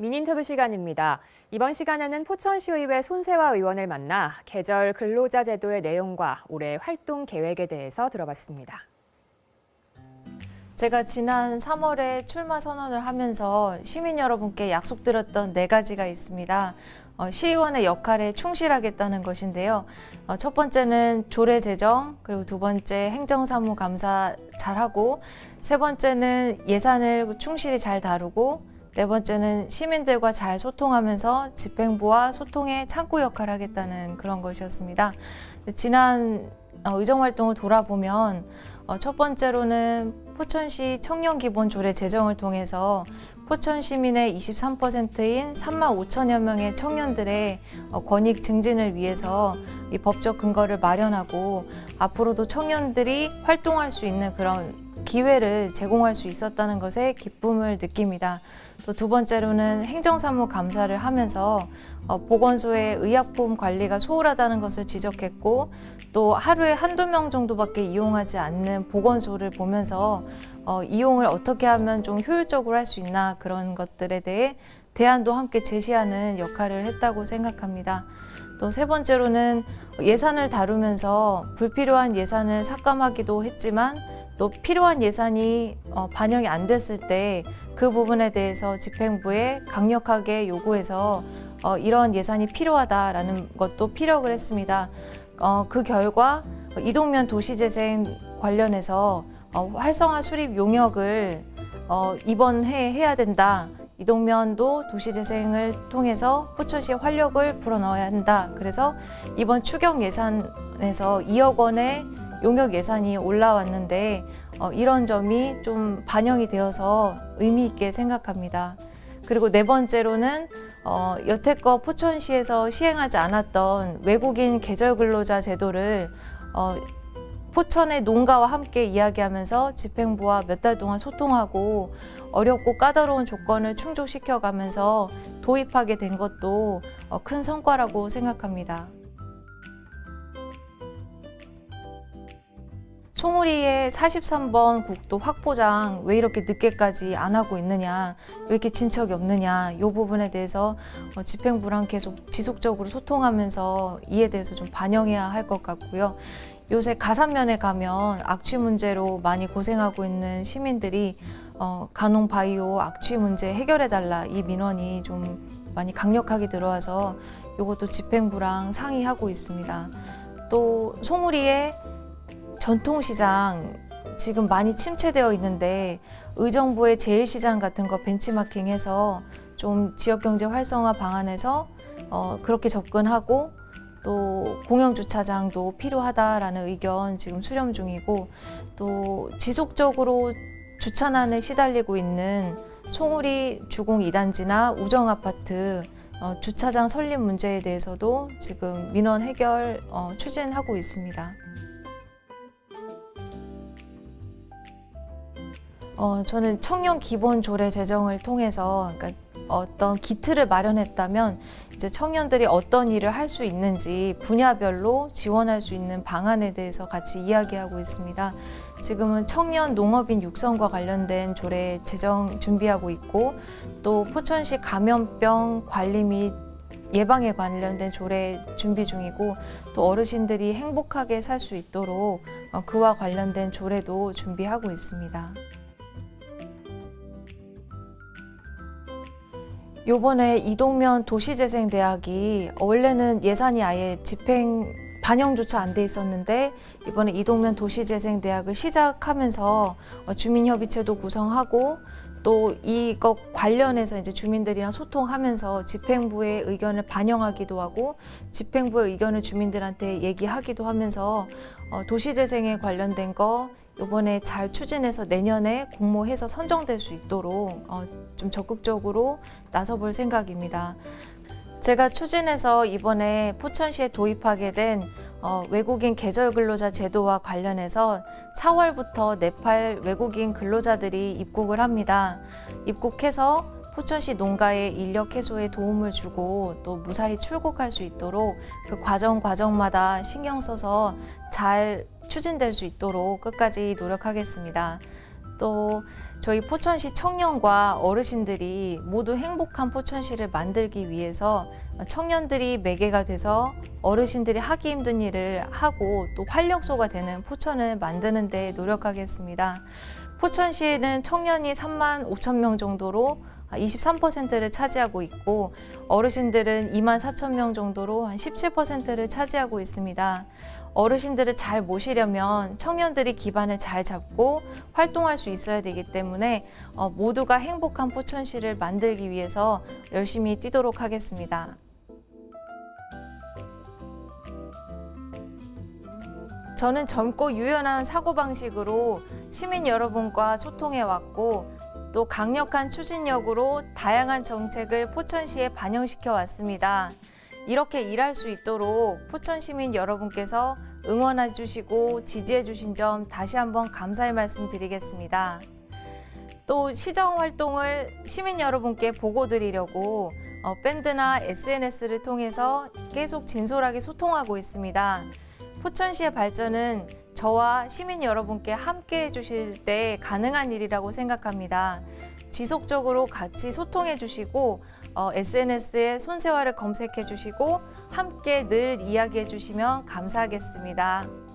미니인터뷰 시간입니다. 이번 시간에는 포천시의회 손세화 의원을 만나 계절 근로자 제도의 내용과 올해 활동 계획에 대해서 들어봤습니다. 제가 지난 3월에 출마 선언을 하면서 시민 여러분께 약속드렸던 네 가지가 있습니다. 어, 시의원의 역할에 충실하겠다는 것인데요. 어, 첫 번째는 조례 제정, 그리고 두 번째 행정사무 감사 잘하고, 세 번째는 예산을 충실히 잘 다루고, 네 번째는 시민들과 잘 소통하면서 집행부와 소통의 창구 역할을 하겠다는 그런 것이었습니다. 지난 어, 의정 활동을 돌아보면 어, 첫 번째로는 포천시 청년 기본 조례 제정을 통해서 포천 시민의 23%인 3만 5천여 명의 청년들의 어, 권익 증진을 위해서 이 법적 근거를 마련하고 앞으로도 청년들이 활동할 수 있는 그런 기회를 제공할 수 있었다는 것에 기쁨을 느낍니다. 또 두 번째로는 행정사무 감사를 하면서 어, 보건소의 의약품 관리가 소홀하다는 것을 지적했고 또 하루에 한두 명 정도밖에 이용하지 않는 보건소를 보면서 어, 이용을 어떻게 하면 좀 효율적으로 할 수 있나 그런 것들에 대해 대안도 함께 제시하는 역할을 했다고 생각합니다. 또 세 번째로는 예산을 다루면서 불필요한 예산을 삭감하기도 했지만 또 필요한 예산이 어, 반영이 안 됐을 때 그 부분에 대해서 집행부에 강력하게 요구해서 어, 이런 예산이 필요하다라는 것도 피력을 했습니다. 어, 그 결과 이동면 도시재생 관련해서 어, 활성화 수립 용역을 어, 이번 해에 해야 된다. 이동면도 도시재생을 통해서 포천시에 활력을 불어넣어야 한다. 그래서 이번 추경 예산에서 2억 원의 용역 예산이 올라왔는데 어, 이런 점이 좀 반영이 되어서 의미 있게 생각합니다. 그리고 네 번째로는 어, 여태껏 포천시에서 시행하지 않았던 외국인 계절 근로자 제도를 어, 포천의 농가와 함께 이야기하면서 집행부와 몇 달 동안 소통하고 어렵고 까다로운 조건을 충족시켜가면서 도입하게 된 것도 어, 큰 성과라고 생각합니다. 총우리의 43번 국도 확보장 왜 이렇게 늦게까지 안 하고 있느냐, 왜 이렇게 진척이 없느냐, 이 부분에 대해서 어, 집행부랑 계속 지속적으로 소통하면서 이에 대해서 좀 반영해야 할 것 같고요. 요새 가산면에 가면 악취 문제로 많이 고생하고 있는 시민들이 어, 간홍 바이오 악취 문제 해결해 달라 이 민원이 좀 많이 강력하게 들어와서 이것도 집행부랑 상의하고 있습니다. 또 송우리의 전통시장 지금 많이 침체되어 있는데 의정부의 제일시장 같은 거 벤치마킹해서 좀 지역경제 활성화 방안에서 어, 그렇게 접근하고 또 공영주차장도 필요하다라는 의견 지금 수렴 중이고 또 지속적으로 주차난에 시달리고 있는 송우리 주공 2단지나 우정아파트 어, 주차장 설립 문제에 대해서도 지금 민원 해결 어, 추진하고 있습니다. 어, 저는 청년 기본 조례 제정을 통해서 그러니까 어떤 기틀을 마련했다면 이제 청년들이 어떤 일을 할 수 있는지 분야별로 지원할 수 있는 방안에 대해서 같이 이야기하고 있습니다. 지금은 청년 농업인 육성과 관련된 조례 제정 준비하고 있고 또 포천시 감염병 관리 및 예방에 관련된 조례 준비 중이고 또 어르신들이 행복하게 살 수 있도록 어, 그와 관련된 조례도 준비하고 있습니다. 요번에 이동면 도시재생대학이 원래는 예산이 아예 집행 반영조차 안 돼 있었는데 이번에 이동면 도시재생대학을 시작하면서 어, 주민협의체도 구성하고 또 이것 관련해서 이제 주민들이랑 소통하면서 집행부의 의견을 반영하기도 하고 집행부의 의견을 주민들한테 얘기하기도 하면서 어, 도시재생에 관련된 거 이번에 잘 추진해서 내년에 공모해서 선정될 수 있도록 어, 좀 적극적으로 나서볼 생각입니다. 제가 추진해서 이번에 포천시에 도입하게 된 어, 외국인 계절 근로자 제도와 관련해서 4월부터 네팔 외국인 근로자들이 입국을 합니다. 입국해서 포천시 농가의 인력 해소에 도움을 주고 또 무사히 출국할 수 있도록 그 과정 과정마다 신경 써서 잘 추진될 수 있도록 끝까지 노력하겠습니다. 또 저희 포천시 청년과 어르신들이 모두 행복한 포천시를 만들기 위해서 청년들이 매개가 돼서 어르신들이 하기 힘든 일을 하고 또 활력소가 되는 포천을 만드는 데 노력하겠습니다. 포천시에는 청년이 3만 5천 명 정도로 23%를 차지하고 있고 어르신들은 2만 4천 명 정도로 한 17%를 차지하고 있습니다. 어르신들을 잘 모시려면 청년들이 기반을 잘 잡고 활동할 수 있어야 되기 때문에 어, 모두가 행복한 포천시를 만들기 위해서 열심히 뛰도록 하겠습니다. 저는 젊고 유연한 사고방식으로 시민 여러분과 소통해 왔고 또 강력한 추진력으로 다양한 정책을 포천시에 반영시켜 왔습니다. 이렇게 일할 수 있도록 포천 시민 여러분께서 응원해 주시고 지지해 주신 점 다시 한번 감사의 말씀 드리겠습니다. 또 시정 활동을 시민 여러분께 보고 드리려고 어, 밴드나 SNS를 통해서 계속 진솔하게 소통하고 있습니다. 포천시의 발전은 저와 시민 여러분께 함께 해주실 때 가능한 일이라고 생각합니다. 지속적으로 같이 소통해 주시고 어, SNS에 손세화를 검색해 주시고 함께 늘 이야기해 주시면 감사하겠습니다.